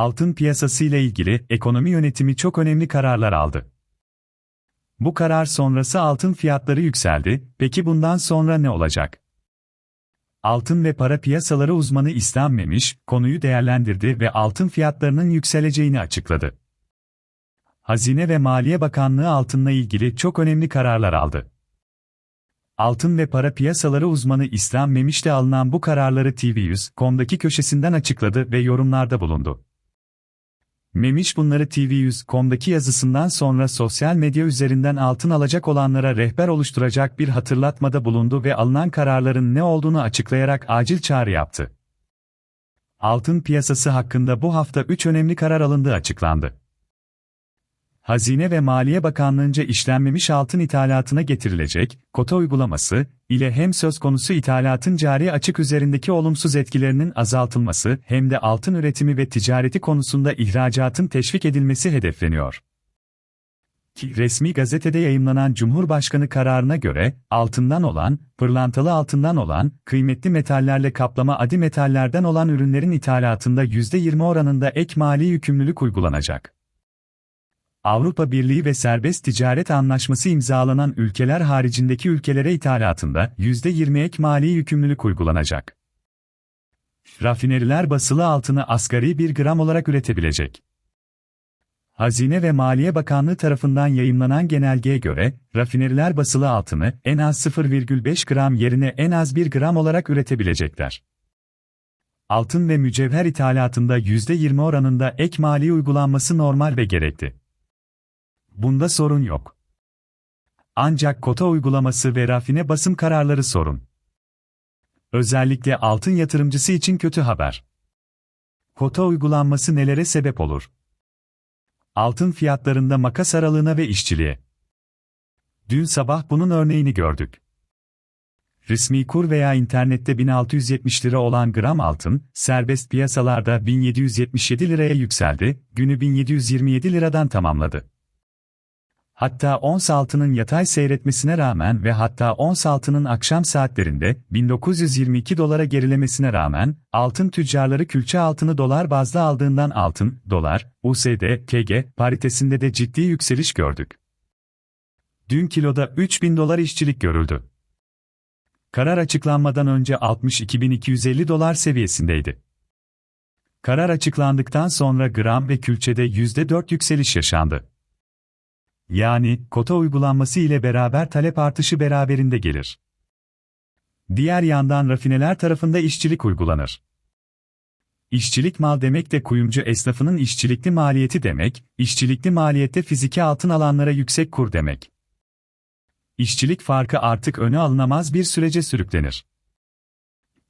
Altın piyasası ile ilgili ekonomi yönetimi çok önemli kararlar aldı. Bu karar sonrası altın fiyatları yükseldi. Peki bundan sonra ne olacak? Altın ve para piyasaları uzmanı İslam Memiş, konuyu değerlendirdi ve altın fiyatlarının yükseleceğini açıkladı. Hazine ve Maliye Bakanlığı altınla ilgili çok önemli kararlar aldı. Altın ve para piyasaları uzmanı İslam Memiş'te alınan bu kararları TV100.com'daki köşesinden açıkladı ve yorumlarda bulundu. Memiş bunları TV100.com'daki yazısından sonra sosyal medya üzerinden altın alacak olanlara rehber oluşturacak bir hatırlatmada bulundu ve alınan kararların ne olduğunu açıklayarak acil çağrı yaptı. Altın piyasası hakkında bu hafta 3 önemli karar alındığı açıklandı. Hazine ve Maliye Bakanlığı'nca işlenmemiş altın ithalatına getirilecek, kota uygulaması, ile hem söz konusu ithalatın cari açık üzerindeki olumsuz etkilerinin azaltılması hem de altın üretimi ve ticareti konusunda ihracatın teşvik edilmesi hedefleniyor. Ki resmi gazetede yayımlanan Cumhurbaşkanı kararına göre, altından olan, pırlantalı altından olan, kıymetli metallerle kaplama adi metallerden olan ürünlerin ithalatında %20 oranında ek mali yükümlülük uygulanacak. Avrupa Birliği ve Serbest Ticaret Anlaşması imzalanan ülkeler haricindeki ülkelere ithalatında %20 ek mali yükümlülük uygulanacak. Rafineriler basılı altını asgari 1 gram olarak üretebilecek. Hazine ve Maliye Bakanlığı tarafından yayımlanan genelgeye göre, rafineriler basılı altını en az 0,5 gram yerine en az 1 gram olarak üretebilecekler. Altın ve mücevher ithalatında %20 oranında ek mali uygulanması normal ve gerekli. Bunda sorun yok. Ancak kota uygulaması ve rafine basım kararları sorun. Özellikle altın yatırımcısı için kötü haber. Kota uygulanması nelere sebep olur? Altın fiyatlarında makas aralığına ve işçiliğe. Dün sabah bunun örneğini gördük. Resmi kur veya internette 1670 lira olan gram altın, serbest piyasalarda 1777 liraya yükseldi, günü 1727 liradan tamamladı. Hatta ons altının yatay seyretmesine rağmen ve hatta ons altının akşam saatlerinde 1922 dolara gerilemesine rağmen altın tüccarları külçe altını dolar bazda aldığından altın, dolar, USD, KG paritesinde de ciddi yükseliş gördük. Dün kiloda 3000 dolar işçilik görüldü. Karar açıklanmadan önce 62.250 dolar seviyesindeydi. Karar açıklandıktan sonra gram ve külçede %4 yükseliş yaşandı. Yani, kota uygulanması ile beraber talep artışı beraberinde gelir. Diğer yandan rafineler tarafında işçilik uygulanır. İşçilik mal demek de kuyumcu esnafının işçilikli maliyeti demek, işçilikli maliyette fiziki altın alanlara yüksek kur demek. İşçilik farkı artık öne alınamaz bir sürece sürüklenir.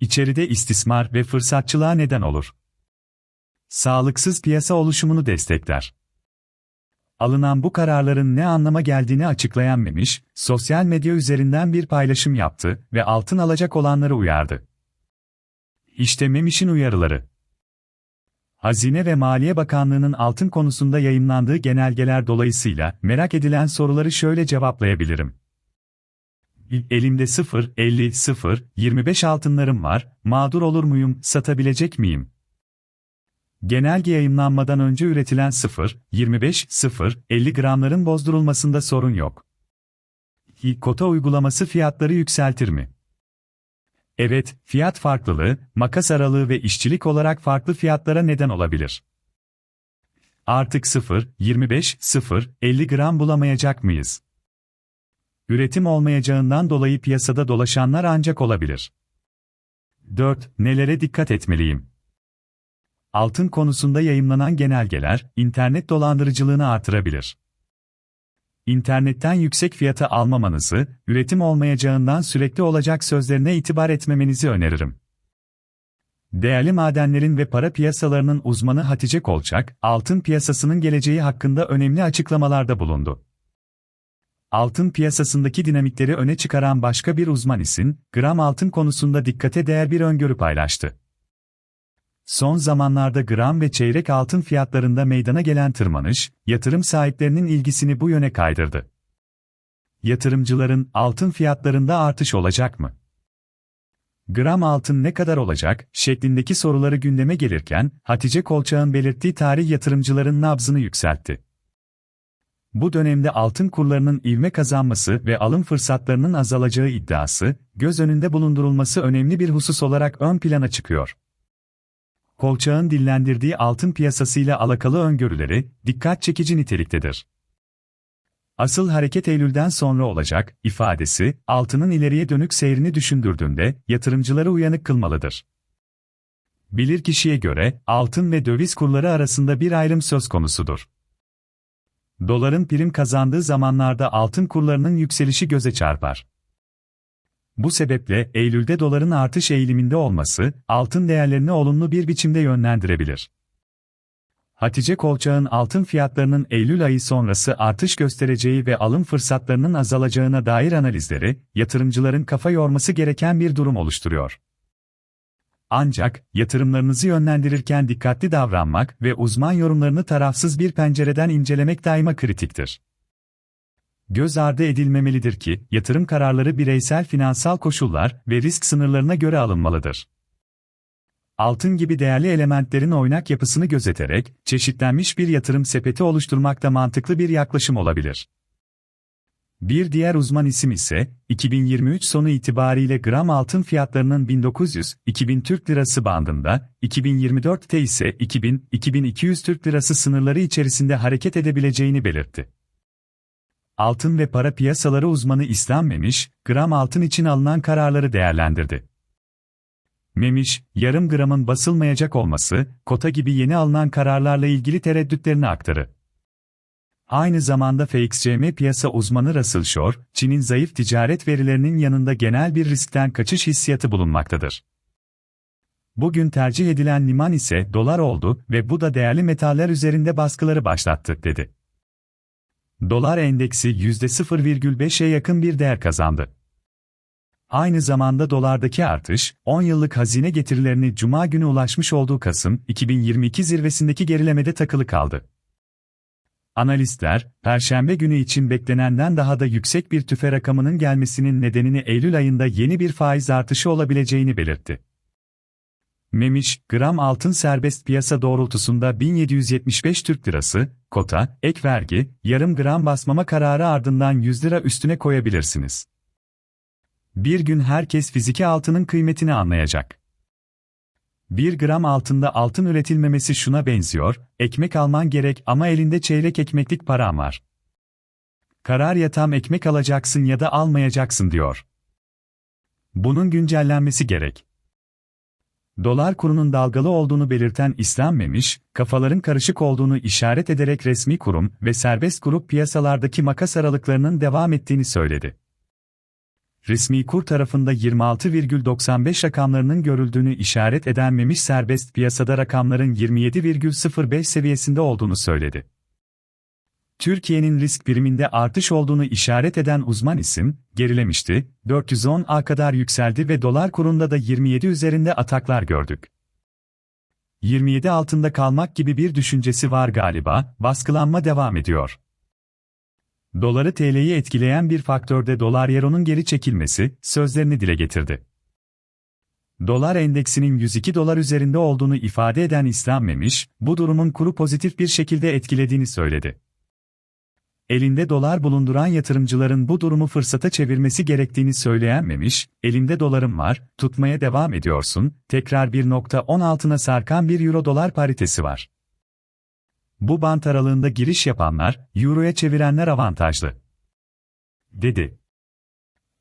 İçeride istismar ve fırsatçılığa neden olur. Sağlıksız piyasa oluşumunu destekler. Alınan bu kararların ne anlama geldiğini açıklayan Memiş, sosyal medya üzerinden bir paylaşım yaptı ve altın alacak olanları uyardı. İşte Memiş'in uyarıları. Hazine ve Maliye Bakanlığı'nın altın konusunda yayınlandığı genelgeler dolayısıyla merak edilen soruları şöyle cevaplayabilirim. Elimde 0, 50, 0, 25 altınlarım var, mağdur olur muyum, satabilecek miyim? Genelge yayınlanmadan önce üretilen 0, 25, 0, 50 gramların bozdurulmasında sorun yok. Kota uygulaması fiyatları yükseltir mi? Evet, fiyat farklılığı, makas aralığı ve işçilik olarak farklı fiyatlara neden olabilir. Artık 0, 25, 0, 50 gram bulamayacak mıyız? Üretim olmayacağından dolayı piyasada dolaşanlar ancak olabilir. 4. Nelere dikkat etmeliyim? Altın konusunda yayımlanan genelgeler, internet dolandırıcılığını artırabilir. İnternetten yüksek fiyata almamanızı, üretim olmayacağından sürekli olacak sözlerine itibar etmemenizi öneririm. Değerli madenlerin ve para piyasalarının uzmanı Hatice Kolçak, altın piyasasının geleceği hakkında önemli açıklamalarda bulundu. Altın piyasasındaki dinamikleri öne çıkaran başka bir uzman isim, gram altın konusunda dikkate değer bir öngörü paylaştı. Son zamanlarda gram ve çeyrek altın fiyatlarında meydana gelen tırmanış, yatırım sahiplerinin ilgisini bu yöne kaydırdı. Yatırımcıların altın fiyatlarında artış olacak mı? Gram altın ne kadar olacak şeklindeki soruları gündeme gelirken Hatice Kolçak'ın belirttiği tarih yatırımcıların nabzını yükseltti. Bu dönemde altın kurlarının ivme kazanması ve alım fırsatlarının azalacağı iddiası, göz önünde bulundurulması önemli bir husus olarak ön plana çıkıyor. Kolçağın dillendirdiği altın piyasasıyla alakalı öngörüleri, dikkat çekici niteliktedir. Asıl hareket Eylül'den sonra olacak, ifadesi, altının ileriye dönük seyrini düşündürdüğünde, yatırımcıları uyanık kılmalıdır. Bilirkişiye göre, altın ve döviz kurları arasında bir ayrım söz konusudur. Doların prim kazandığı zamanlarda altın kurlarının yükselişi göze çarpar. Bu sebeple Eylül'de doların artış eğiliminde olması, altın değerlerini olumlu bir biçimde yönlendirebilir. Hatice Kolçak'ın altın fiyatlarının Eylül ayı sonrası artış göstereceği ve alım fırsatlarının azalacağına dair analizleri, yatırımcıların kafa yorması gereken bir durum oluşturuyor. Ancak, yatırımlarınızı yönlendirirken dikkatli davranmak ve uzman yorumlarını tarafsız bir pencereden incelemek daima kritiktir. Göz ardı edilmemelidir ki, yatırım kararları bireysel finansal koşullar ve risk sınırlarına göre alınmalıdır. Altın gibi değerli elementlerin oynak yapısını gözeterek, çeşitlenmiş bir yatırım sepeti oluşturmak da mantıklı bir yaklaşım olabilir. Bir diğer uzman isim ise, 2023 sonu itibariyle gram altın fiyatlarının 1900-2000 Türk Lirası bandında, 2024'te ise 2000-2200 Türk Lirası sınırları içerisinde hareket edebileceğini belirtti. Altın ve para piyasaları uzmanı İslam Memiş, gram altın için alınan kararları değerlendirdi. Memiş, yarım gramın basılmayacak olması, kota gibi yeni alınan kararlarla ilgili tereddütlerini aktarı. Aynı zamanda FXCM piyasa uzmanı Russell Shore, Çin'in zayıf ticaret verilerinin yanında genel bir riskten kaçış hissiyatı bulunmaktadır. Bugün tercih edilen liman ise dolar oldu ve bu da değerli metaller üzerinde baskıları başlattı, dedi. Dolar endeksi %0,5'e yakın bir değer kazandı. Aynı zamanda dolardaki artış, 10 yıllık hazine getirilerini Cuma günü ulaşmış olduğu Kasım 2022 zirvesindeki gerilemede takılı kaldı. Analistler, Perşembe günü için beklenenden daha da yüksek bir tüfe rakamının gelmesinin nedenini Eylül ayında yeni bir faiz artışı olabileceğini belirtti. Memiş, gram altın serbest piyasa doğrultusunda 1775 Türk Lirası, kota, ek vergi, yarım gram basmama kararı ardından 100 lira üstüne koyabilirsiniz. Bir gün herkes fiziki altının kıymetini anlayacak. 1 gram altında altın üretilmemesi şuna benziyor, ekmek alman gerek ama elinde çeyrek ekmeklik param var. Karar ya tam ekmek alacaksın ya da almayacaksın diyor. Bunun güncellenmesi gerek. Dolar kurunun dalgalı olduğunu belirten İslam Memiş, kafaların karışık olduğunu işaret ederek resmi kurum ve serbest grup piyasalardaki makas aralıklarının devam ettiğini söyledi resmi kur tarafında 26,95 rakamlarının görüldüğünü işaret eden Memiş serbest piyasada rakamların 27,05 seviyesinde olduğunu söyledi. Türkiye'nin risk biriminde artış olduğunu işaret eden uzman isim, gerilemişti, 410'a kadar yükseldi ve dolar kurunda da 27 üzerinde ataklar gördük. 27 altında kalmak gibi bir düşüncesi var galiba, baskılanma devam ediyor. Doları TL'yi etkileyen bir faktörde dolar euronun geri çekilmesi, sözlerini dile getirdi. Dolar endeksinin 102 dolar üzerinde olduğunu ifade eden İslam Memiş, bu durumun kuru pozitif bir şekilde etkilediğini söyledi. Elinde dolar bulunduran yatırımcıların bu durumu fırsata çevirmesi gerektiğini söyleyen Memiş, elinde dolarım var, tutmaya devam ediyorsun, tekrar 1.10 altına sarkan bir euro dolar paritesi var. Bu bant aralığında giriş yapanlar, Euro'ya çevirenler avantajlı. Dedi.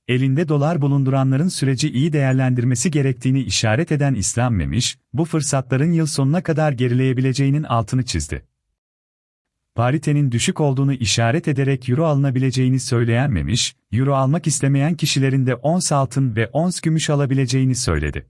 Elinde dolar bulunduranların süreci iyi değerlendirmesi gerektiğini işaret eden İslam Memiş, bu fırsatların yıl sonuna kadar gerileyebileceğinin altını çizdi. Paritenin düşük olduğunu işaret ederek euro alınabileceğini söyleyen Memiş, euro almak istemeyen kişilerin de ons altın ve ons gümüş alabileceğini söyledi.